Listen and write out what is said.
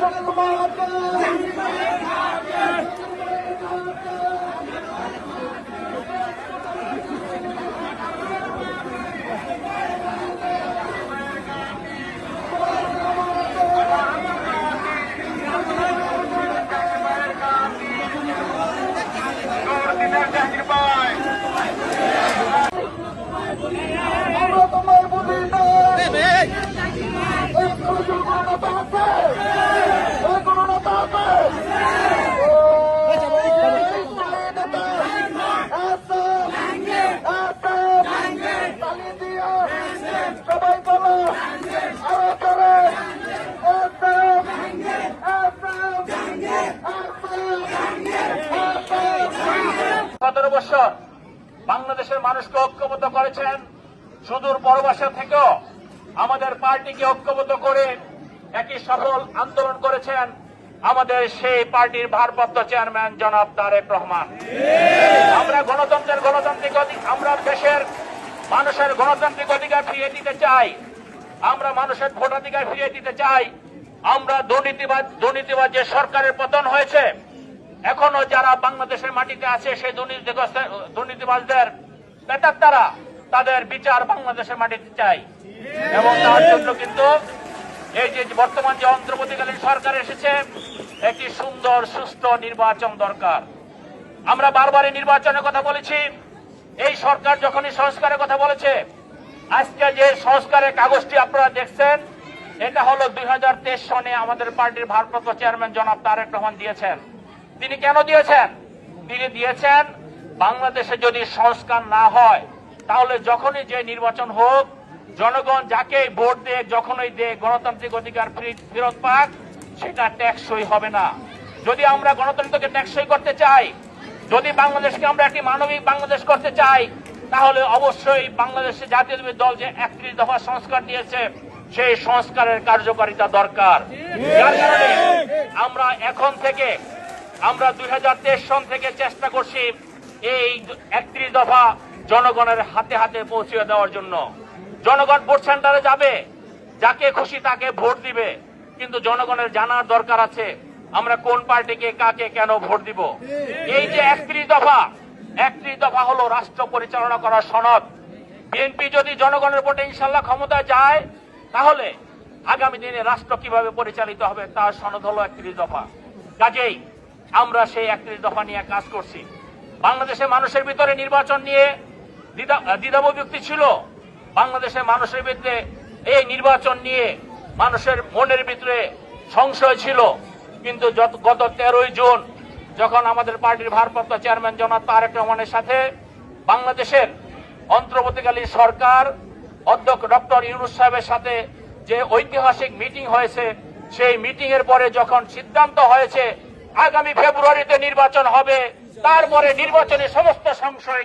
শাসনের মাকে আমরা তোমায় বুঝি না এই কলেজের কোনো নেতা আছে এই কোনো নেতা আছে এই নেতা আছে আছে তালি দিয়ে সবাই বলো আরও করে আছে আছে সতেরো বছর বাংলাদেশের মানুষকে ঐক্যবদ্ধ করেছেন। সুদূর পরবাসা থেকেও আমাদের পার্টিকে ঐক্যবদ্ধ করে একই সফল আন্দোলন করেছেন আমাদের সেই পার্টির ভারপ্রাপ্ত চেয়ারম্যান জনাব তারেক রহমান। আমরা গণতন্ত্রের গণতান্ত্রিক আমরা দেশের মানুষের গণতান্ত্রিক অধিকার ফিরিয়ে দিতে চাই। আমরা মানুষের ভোটাধিকার ফিরিয়ে দিতে চাই। আমরা দুর্নীতিবাদ দুর্নীতিবাদ যে সরকারের পতন হয়েছে, এখনও যারা বাংলাদেশের মাটিতে আছে, সেই দুর্নীতিবাজদের বেতার তারা তাদের বিচার বাংলাদেশের মাটিতে চাই। এবং তার জন্য কিন্তু এই যে বর্তমান যে অন্তর্বর্তীকালীন সরকার এসেছে, একটি সুন্দর, সুস্থ নির্বাচন দরকার। আমরা বারবারই নির্বাচনের কথা বলেছি। এই সরকার যখনই সংস্কারের কথা বলেছে, আজকে যে সংস্কারের কাগজটি আপনারা দেখছেন এটা হলো দুই হাজার তেইশ সনে আমাদের পার্টির ভারপ্রাপ্ত চেয়ারম্যান জনাব তারেক রহমান দিয়েছেন। তিনি কেন দিয়েছেন? তিনি দিয়েছেন, বাংলাদেশে যদি সংস্কার না হয়, তাহলে যখনই যে নির্বাচন হোক, জনগণ যাকে ভোট দেয় যখনই দেয় গণতান্ত্রিক অধিকার ফিরে- ফেরত পাক, সেটা ট্যাক্সই হবে না। যদি আমরা গণতন্ত্রকে ট্যাক্সই করতে চাই, যদি বাংলাদেশকে আমরা একটি মানবিক বাংলাদেশ করতে চাই, তাহলে অবশ্যই বাংলাদেশের জাতীয় দল যে একত্রিশ দফা সংস্কার দিয়েছে সেই সংস্কারের কার্যকারিতা দরকার। যার কারণে আমরা এখন থেকে আমরা দুই সন থেকে চেষ্টা করছি এই একত্রিশ দফা জনগণের হাতে হাতে পৌঁছে দেওয়ার জন্য। জনগণ ভোট সেন্টারে যাবে যাকে খুশি তাকে ভোট দিবে। কিন্তু জনগণের জানার দরকার আছে আমরা কোন পার্টিকে কাকে কেন ভোট দিব। এই যে একত্রিশ দফা একত্রিশ দফা হলো রাষ্ট্র পরিচালনা করার সনদ। বিএনপি যদি জনগণের ভোটে ইনশাল্লাহ ক্ষমতায় যায় তাহলে আগামী দিনে রাষ্ট্র কীভাবে পরিচালিত হবে তার সনদ হলো একত্রিশ দফা। কাজেই আমরা সেই একত্রিশ দফা নিয়ে কাজ করছি। বাংলাদেশের মানুষের ভিতরে নির্বাচন নিয়ে দ্বিধা- দ্বিধাবিভক্তি ছিল। বাংলাদেশের মানুষের ভিতরে এই নির্বাচন নিয়ে মানুষের মনের ভিতরে সংশয় ছিল। কিন্তু গত তেরোই জুন যখন আমাদের পার্টির ভারপ্রাপ্ত চেয়ারম্যান জনাব তারেক রহমানের সাথে বাংলাদেশের অন্তর্বর্তীকালীন সরকার অধ্যক্ষ ডক্টর ইউনুস সাহেবের সাথে যে ঐতিহাসিক মিটিং হয়েছে, সেই মিটিং এর পরে যখন সিদ্ধান্ত হয়েছে, আগামী ফেব্রুয়ারিতে নির্বাচন হবে, তারপরে নির্বাচনে সমস্ত সংশয়